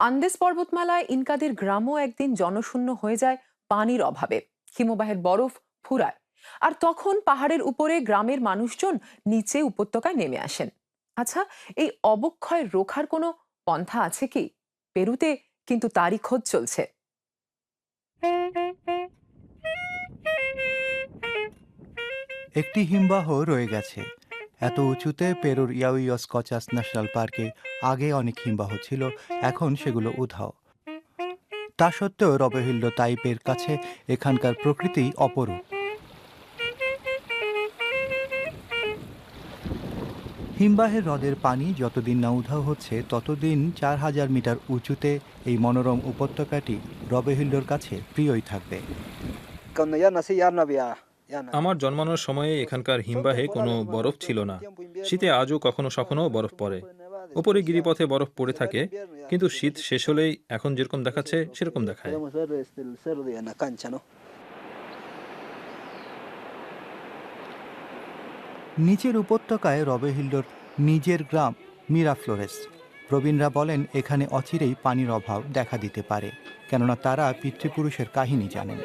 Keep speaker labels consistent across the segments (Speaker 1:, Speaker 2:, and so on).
Speaker 1: Andreas পর্বতমালায় ইনকাদের গ্রামও একদিন জনশূন্য হয়ে যায় পানির অভাবে। হিমবাহের বরফ ফুরায়। আর তখন পাহাড়ের উপরে গ্রামের মানুষজন নিচে উপত্যকায় নেমে আসেন। আচ্ছা এই অবক্ষয় রোখার কোনো পন্থা আছে কি? পেরুতে কিন্তু তারই খোঁজ চলছে।
Speaker 2: একটি হিমবাহ রয়ে গেছে। এত উঁচুতে পেরুর ইয়াউইয়স কচাস ন্যাশনাল পার্কে আগে অনেক হিমবাহ ছিল, এখন সেগুলো উধাও। তা সত্ত্বেও রবেহিল্ড তাইপের কাছে এখানকার প্রকৃতি অপরূপ। হিমবাহের হ্রদের পানি যতদিন না উধাও হচ্ছে, ততদিন চার হাজার মিটার উঁচুতে এই মনোরম উপত্যকাটি রবেহিল্ডোর কাছে প্রিয়ই থাকবে।
Speaker 3: আমার জন্মানোর সময়ে এখানকার হিমবাহে কোনো বরফ ছিল না। শীতে আজও কখনো কখনো বরফ পড়ে। উপরে গিরিপথে বরফ পড়ে থাকে, কিন্তু শীত শেষ হলেই এখন যেরকম দেখাচ্ছে, সেরকম দেখায়.
Speaker 2: নিচের উপত্যকায় রবেহিল্ডোর নিজের গ্রাম মিরা ফ্লোরেস। প্রবীণরা বলেন, এখানে অচিরেই পানির অভাব দেখা দিতে পারে, কেননা তারা পিতৃপুরুষের কাহিনী জানেন।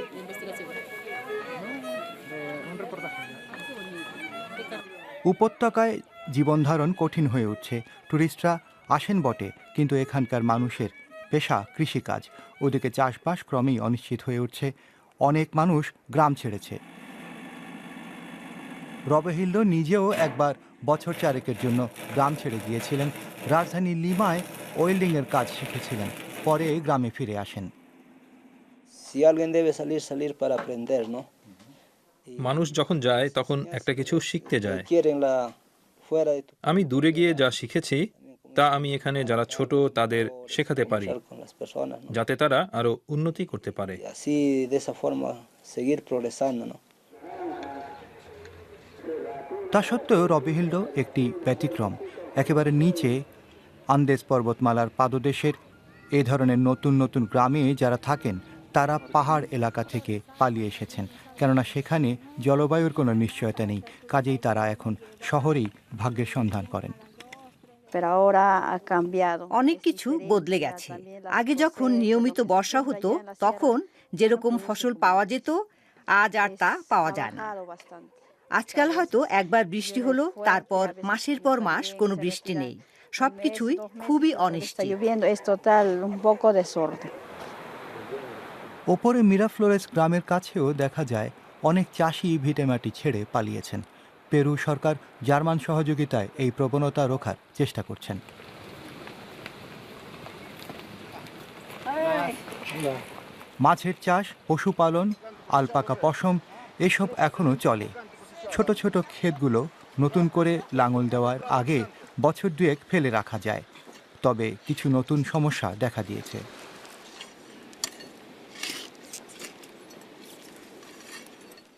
Speaker 2: উপত্যকায় জীবনধারণ কঠিন হয়ে উঠছে। টুরিস্টরা আসেন বটে, কিন্তু এখানকার মানুষের পেশা কৃষিকাজ। ওদিকে চাষবাস ক্রমেই অনিশ্চিত হয়ে উঠছে। অনেক মানুষ গ্রাম ছেড়েছে। রবেহিল্ডো নিজেও একবার বছর চারেকের জন্য গ্রাম ছেড়ে গিয়েছিলেন। রাজধানী লিমায় ওয়েল্ডিংয়ের কাজ শিখেছিলেন, পরে গ্রামে ফিরে আসেন।
Speaker 4: Si alguien.
Speaker 3: মানুষ যখন যায়, তখন একটা কিছু শিখতে যায়. আমি দূরে গিয়ে যা শিখেছি, তা আমি এখানে যারা ছোট, তাদের শেখাতে পারি. যাতে তারা আরও উন্নতি করতে পারে.
Speaker 2: তা সত্ত্বেও রবিহিল্ডো একটি ব্যতিক্রম একেবারে নিচে আন্দেজ পর্বতমালার পাদদেশের এ ধরনের নতুন নতুন গ্রামে যারা থাকেন তারা পাহাড় এলাকা থেকে পালিয়ে এসেছেন। কেননা সেখানে জলবায়ুর কোনো নিশ্চয়তা নেই। কাজেই তারা এখন শহরেই ভাগ্যের সন্ধান করেন.
Speaker 5: অনেক কিছু বদলে গেছে। আগে যখন নিয়মিত বর্ষা হতো তখন যেরকম ফসল পাওয়া যেত আজ আর তা পাওয়া যায় না। আজকাল হয়তো একবার বৃষ্টি হলো তারপর মাসের পর মাস কোনো বৃষ্টি নেই। সবকিছুই খুবই অনিশ্চিত।
Speaker 2: ওপরে মিরাফ্লোরেস গ্রামের কাছেও দেখা যায়, অনেক চাষি ভিটেমাটি ছেড়ে পালিয়েছেন। পেরু সরকার জার্মান সহযোগিতায় এই প্রবণতা রোখার চেষ্টা করছেন। মাছের চাষ, পশুপালন, আলপাকা পশম, এসব এখনও চলে। ছোট ছোট ক্ষেতগুলো নতুন করে লাঙল দেওয়ার আগে বছর দুয়েক ফেলে রাখা যায়। তবে কিছু নতুন সমস্যা দেখা দিয়েছে।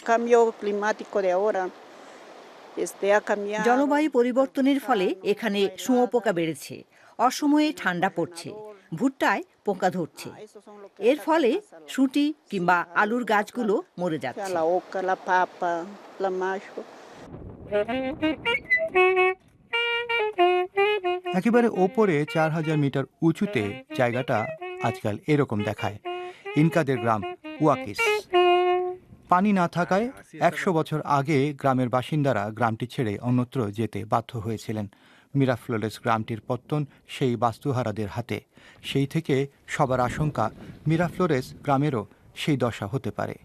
Speaker 6: Cambio climático de ahora este, ha cambiado.
Speaker 5: জলবায়ু পরিবর্তনের ফলে এখানে শুঁয়োপোকা বেড়েছে অসময়ে ঠান্ডা পড়ছে ভুট্টায় পোকা ধরছে। এর ফলে শুঁটি কিংবা আলুর গাছগুলো মরে যাচ্ছে.
Speaker 2: একেবারে ওপরে চার হাজার মিটার উঁচুতে জায়গাটা আজকাল এরকম দেখায়। ইনকাদের গ্রাম ওয়াকিস। পানি না থাকায় একশো বছর আগে গ্রামের বাসিন্দারা গ্রামটি ছেড়ে অন্যত্র যেতে বাধ্য হয়েছিলেন। মিরাফ্লোরেস গ্রামটির পত্তন সেই বাস্তুহারাদের হাতে। সেই থেকে সবার আশঙ্কা মিরাফ্লোরেস গ্রামেরও সেই দশা হতে পারে।